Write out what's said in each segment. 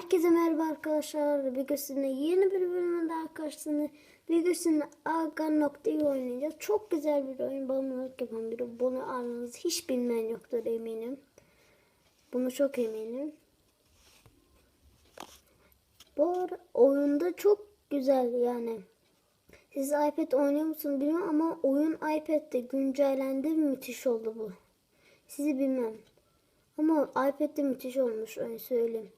Herkese merhaba arkadaşlar. Bir yeni bir bölümün daha karşısında bir gösterine Aga.'yı oynayacağız. Çok güzel bir oyun. Bağımlılık yapan biri. Bunu aranızda hiç bilmeyen yoktur eminim. Bunu çok eminim. Bu oyunda çok güzel yani. Siz iPad oynuyor musunuz bilmiyorum ama oyun iPad'de güncellendi müthiş oldu bu. Sizi bilmem. Ama iPad'de müthiş olmuş öyle söyleyeyim.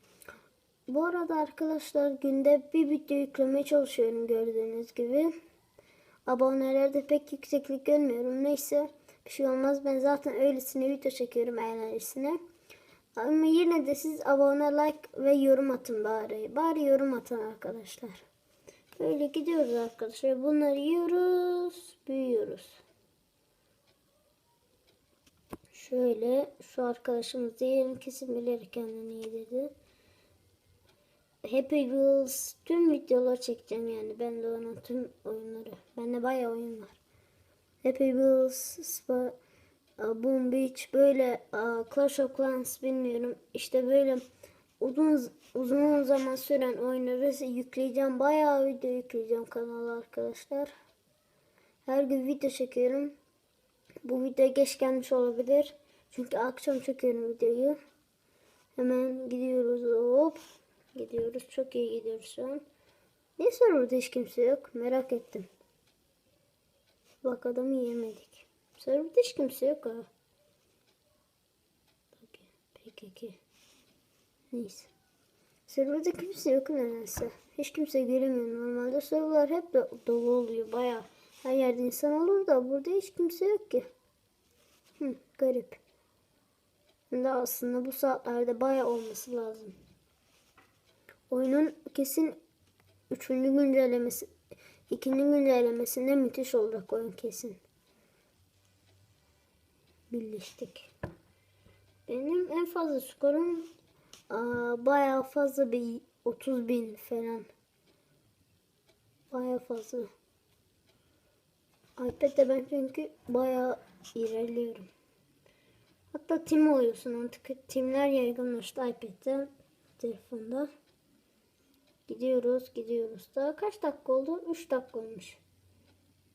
Bu arada arkadaşlar günde bir video yüklemeye çalışıyorum gördüğünüz gibi. Abonelerde pek yükseklik görmüyorum. Neyse bir şey olmaz. Ben zaten öylesine video çekiyorum eğlencesine. Ama yine de siz abone, like ve yorum atın bari. Bari yorum atın arkadaşlar. Böyle gidiyoruz arkadaşlar. Bunları yiyoruz, büyüyoruz. Şöyle şu arkadaşımız diyelim kesin bilerek kendini yedirdi. Happy Wheels tüm videoları çekeceğim yani. Ben de onun tüm oyunları. Bende bayağı oyun var. Happy Wheels, Spa, Boom Beach böyle Clash of Clans bilmiyorum. İşte böyle uzun uzun zaman süren oyunları yükleyeceğim. Bayağı video yükleyeceğim kanala arkadaşlar. Her gün video çekiyorum. Bu video geç gelmiş olabilir. Çünkü akşam çekiyorum videoyu. Hemen gidiyoruz. Hop. Gidiyoruz. Çok iyi gidiyoruz şu an. Niye serverda hiç kimse yok? Merak ettim. Bak adamı yemedik. Serverda hiç kimse yok ha. Peki. Peki. Neyse. Serverda kimse yok nedense. Hiç kimse göremiyor. Normalde serverlar hep de dolu oluyor. Baya her yerde insan olur da burada hiç kimse yok ki. Hı, garip. Şimdi aslında bu saatlerde baya olması lazım. Oyunun kesin üçüncü güncellemesi, ikinci güncellemesinde müthiş olacak oyun kesin. Birleştik. Benim en fazla skorum aa, bayağı fazla bir 30 bin falan. Bayağı fazla. iPad'de ben çünkü bayağı ilerliyorum. Hatta tim oluyorsun artık. Timler yaygınlaştı iPad'de, telefonda. Gidiyoruz, gidiyoruz. Daha kaç dakika oldu? 3 dakika olmuş.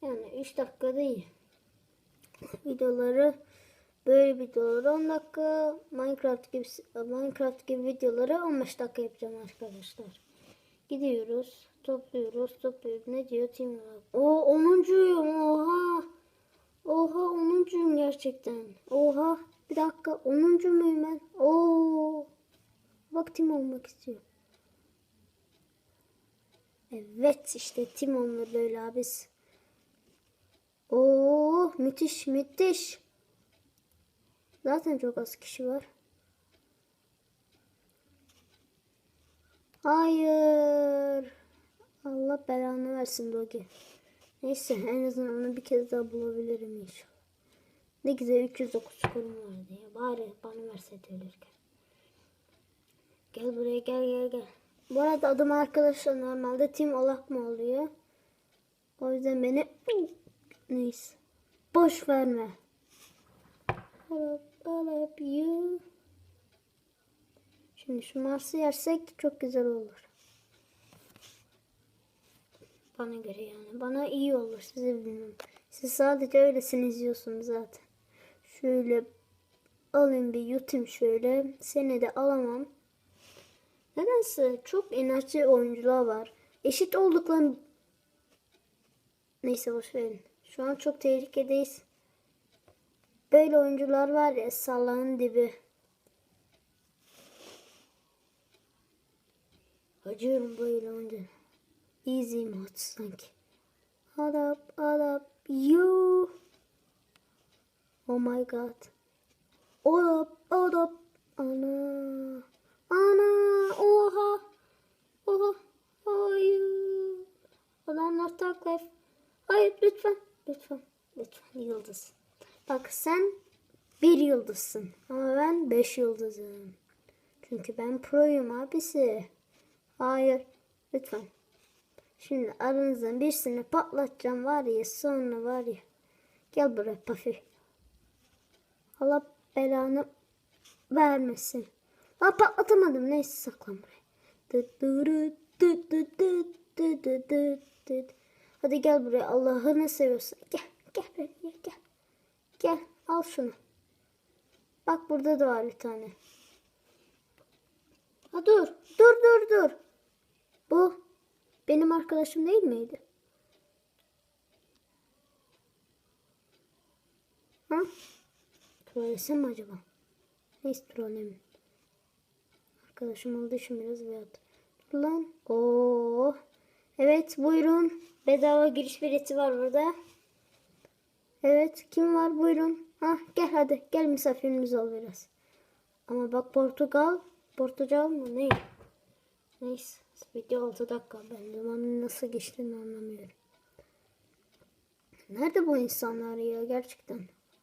Yani 3 dakika değil. Videoları böyle videoları 10 dakika, Minecraft gibi Minecraft gibi videoları 15 dakika yapacağım arkadaşlar. Gidiyoruz, topluyoruz, topluyoruz. Ne diyor team olarak? O 10'uncuyum. Oha. Oha 10'uncuyum gerçekten. Oha. Bir dakika 10. muyum ben? Oo. Bak tim olmak istiyor. Evet işte tim olmalı böyle abis. Oo müthiş müthiş. Zaten çok az kişi var. Hayır. Allah belanı versin Dogi. Neyse en azından onu bir kez daha bulabilirim inşallah. Ne güzel 309 skorum vardı ya. Bari bana verseydi ölürken. Gel buraya gel gel gel. Bu arada adım arkadaşlar normalde Tim Olak mı oluyor? O yüzden beni neyse. Boş verme. Şimdi şu Mars'ı yersek çok güzel olur. Bana göre yani. Bana iyi olur. Size bilmiyorum. Siz sadece öylesini izliyorsunuz zaten. Şöyle alayım bir yutayım şöyle. Seni de alamam. Nedense çok inatçı oyuncular var. Eşit oldukları... Neyse boş verin. Şu an çok tehlikedeyiz. Böyle oyuncular var ya salağın dibi. Acıyorum böyle oyuncu. Easy mod sanki. Adap adap you. Oh my god. Adap adap. Ana. Ana. Oha. Oha. Hayır. Adamlar takla. Hayır lütfen. Lütfen. Lütfen yıldız. Bak sen bir yıldızsın. Ama ben beş yıldızım. Çünkü ben proyum abisi. Hayır. Lütfen. Şimdi aranızdan birisini patlatacağım var ya sonra var ya. Gel buraya Puffy. Allah belanı vermesin. Ha patlatamadım. Neyse saklan buraya. Hadi gel buraya Allah'ını seviyorsan. Gel gel buraya gel. Gel al şunu. Bak burada da var bir tane. Ha dur dur dur dur. Bu benim arkadaşım değil miydi? Ha? Trollesem mi acaba? Neyse trollemeyeyim. Arkadaşım olduğu için biraz rahat. Lan. Oo. Evet buyurun. Bedava giriş bileti var burada. Evet kim var buyurun. Ha gel hadi gel misafirimiz ol biraz. Ama bak Portugal. Portugal mı ne? Neyse video 6 dakika. Ben zamanın nasıl geçtiğini anlamıyorum. Nerede bu insanlar ya gerçekten?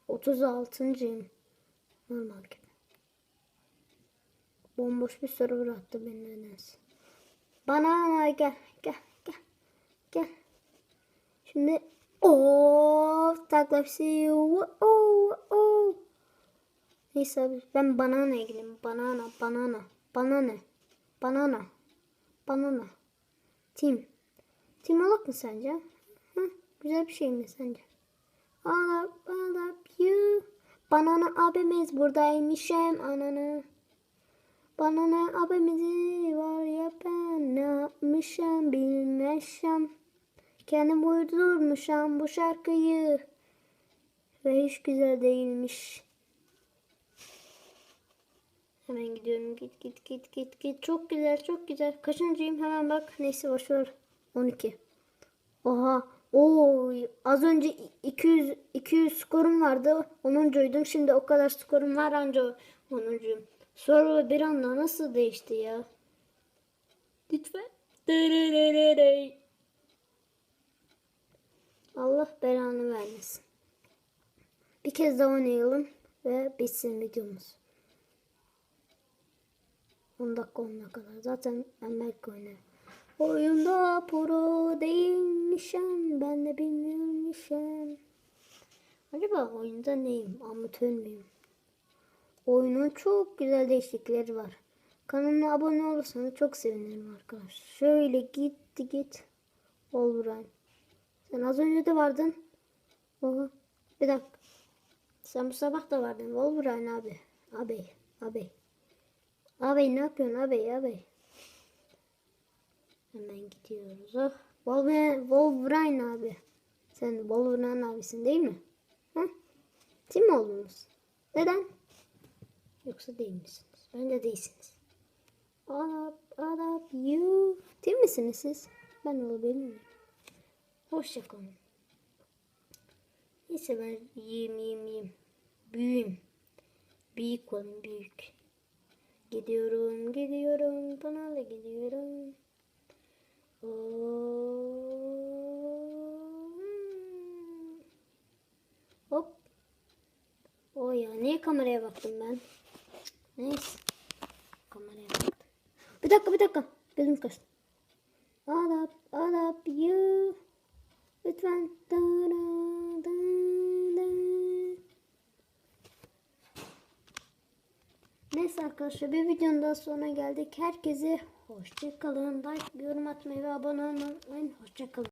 36.yım. Normal gibi. Bomboş bir server attı beni nedense. Bana gel gel gel gel. Şimdi o taklapsi o o Neyse abi ben banana gideyim. Banana banana banana banana banana. Tim. Tim olak mı sence? Hı? Güzel bir şey mi sence? All up, all up you. Banana abimiz buradaymışım ananı. Banana abimizi var ya ben ne yapmışım bilmezsem. Kendim uydurmuşam bu şarkıyı. Ve hiç güzel değilmiş. Hemen gidiyorum. Git git git git git. Çok güzel çok güzel. Kaçıncıyım hemen bak. Neyse boşver. 12. Oha. Oo, az önce 200 200 skorum vardı. 10'uncuydum. Şimdi o kadar skorum var anca 10'uncuyum. Sonra bir anda nasıl değişti ya? Lütfen. Allah belanı vermesin. Bir kez daha oynayalım ve bitsin videomuz. 10 dakika 10 kadar. Zaten belki oynarım. Oyunda pro değilmişim. Ben de bilmiyormuşum. Acaba oyunda neyim? Amatör müyüm? Oyunun çok güzel değişiklikleri var. Kanalıma abone olursanız çok sevinirim arkadaşlar. Şöyle gitti git. Wolverine. Sen az önce de vardın. Oha. Bir dakika. Sen bu sabah da vardın. Wolverine abi. Abi. Abi. Abi ne yapıyorsun abi abi? Hemen gidiyoruz. Oh. Wolverine, abi. Sen Wolverine abisin değil mi? Tim mi oldunuz? Neden? Yoksa değil misiniz? Bence değilsiniz. Arap, Arap, you. Tim misiniz siz? Ben olabilir miyim? Hoşçakalın. Neyse ben yiyeyim yiyeyim yiyeyim. Büyüyeyim. Büyük olayım büyük. Gidiyorum gidiyorum bana gidiyorum. Oo. Hop. O ya niye kameraya baktım ben? Neyse. Kameraya baktım. Bir dakika bir dakika. Gözüm kaçtı. Adap adap you. Lütfen. Da, da, da, da. Neyse arkadaşlar bir videonun daha sonuna geldik. Herkese hoşçakalın. Like, yorum atmayı ve abone olmayı unutmayın. Hoşçakalın.